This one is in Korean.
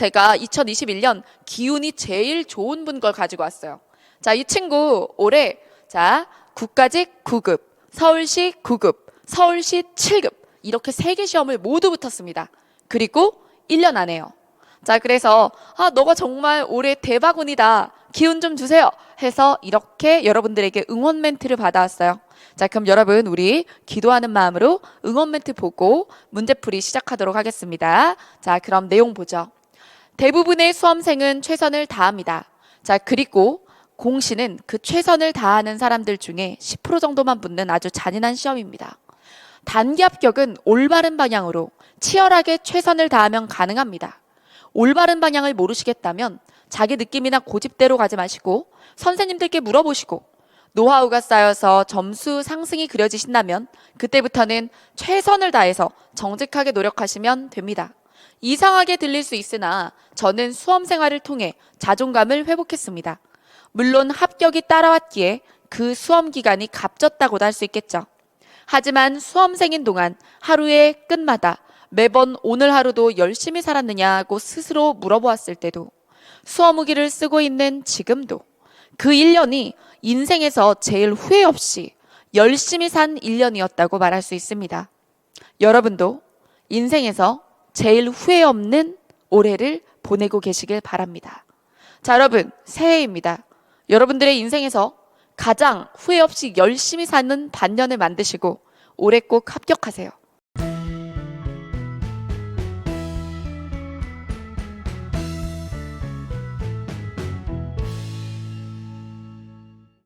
제가 2021년 기운이 제일 좋은 분 걸 가지고 왔어요. 자, 이 친구 올해 자, 국가직 9급, 서울시 9급, 서울시 7급 이렇게 세 개 시험을 모두 붙었습니다. 그리고 1년 안에요. 자, 그래서 아, 너가 정말 올해 대박운이다. 기운 좀 주세요. 해서 이렇게 여러분들에게 응원 멘트를 받아왔어요. 자, 그럼 여러분 우리 기도하는 마음으로 응원 멘트 보고 문제풀이 시작하도록 하겠습니다. 자, 그럼 내용 보죠. 대부분의 수험생은 최선을 다합니다. 자, 그리고 공시는 그 최선을 다하는 사람들 중에 10% 정도만 붙는 아주 잔인한 시험입니다. 단기 합격은 올바른 방향으로 치열하게 최선을 다하면 가능합니다. 올바른 방향을 모르시겠다면 자기 느낌이나 고집대로 가지 마시고 선생님들께 물어보시고 노하우가 쌓여서 점수 상승이 그려지신다면 그때부터는 최선을 다해서 정직하게 노력하시면 됩니다. 이상하게 들릴 수 있으나 저는 수험 생활을 통해 자존감을 회복했습니다. 물론 합격이 따라왔기에 그 수험 기간이 값졌다고도 할 수 있겠죠. 하지만 수험생인 동안 하루의 끝마다 매번 오늘 하루도 열심히 살았느냐고 스스로 물어보았을 때도 수험 후기를 쓰고 있는 지금도 그 1년이 인생에서 제일 후회 없이 열심히 산 1년이었다고 말할 수 있습니다. 여러분도 인생에서 제일 후회 없는 올해를 보내고 계시길 바랍니다. 자, 여러분, 새해입니다. 여러분들의 인생에서 가장 후회 없이 열심히 사는 반년을 만드시고 올해 꼭 합격하세요.